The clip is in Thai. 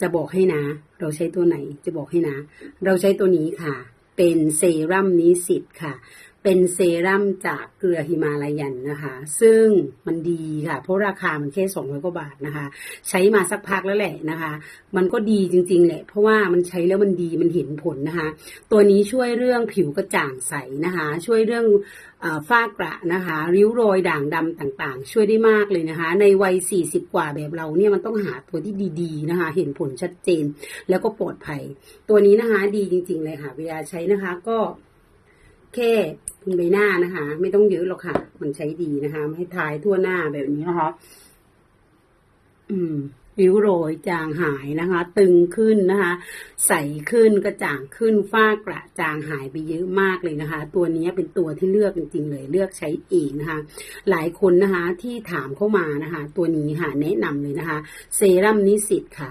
จะบอกให้นะ เราใช้ตัวไหนจะบอกให้นะ เราใช้ตัวนี้ค่ะ เป็นเซรั่มนิสิตค่ะ เป็นเซรั่มจากเกลือฮิมาลายันนะคะ ซึ่งมันดีค่ะ เพราะราคามันแค่200กว่าบาทนะคะ ใช้มาสักพักแล้วแหละนะคะ มันก็ดีจริงๆแหละ เพราะว่ามันใช้แล้วมันดีมันเห็นผลนะคะ ตัวนี้ช่วยเรื่องผิวกระจ่างใสนะคะ ช่วยเรื่องอฝ้ากระนะคะ ริ้วรอยด่างดำต่างๆ ช่วยได้มากเลยนะคะ ในวัย 40 กว่าแบบเราเนี่ยมันต้องหาตัวที่ดีๆนะคะ เห็นผลชัดเจนแล้วก็ปลอดภัย ตัวนี้นะคะดีจริงๆเลยค่ะเวลาใช้นะคะก็แค่ บนใบหน้านะคะ ไม่ต้องเยอะหรอกค่ะ มันใช้ดีนะคะให้ทายทั่วหน้าแบบนี้นะคะ อืมริ้วโรยจางหายนะคะ ตึงขึ้นนะคะ ใสขึ้นกระจ่างขึ้นฝ้ากระจางหายไปเยอะมากเลยนะคะ ตัวนี้เป็นตัวที่เลือกจริงๆเลยเลือกใช้เองนะคะ หลายคนนะคะที่ถามเข้ามานะคะ ตัวนี้ค่ะแนะนำเลยนะคะ เซรั่มนิสิตค่ะ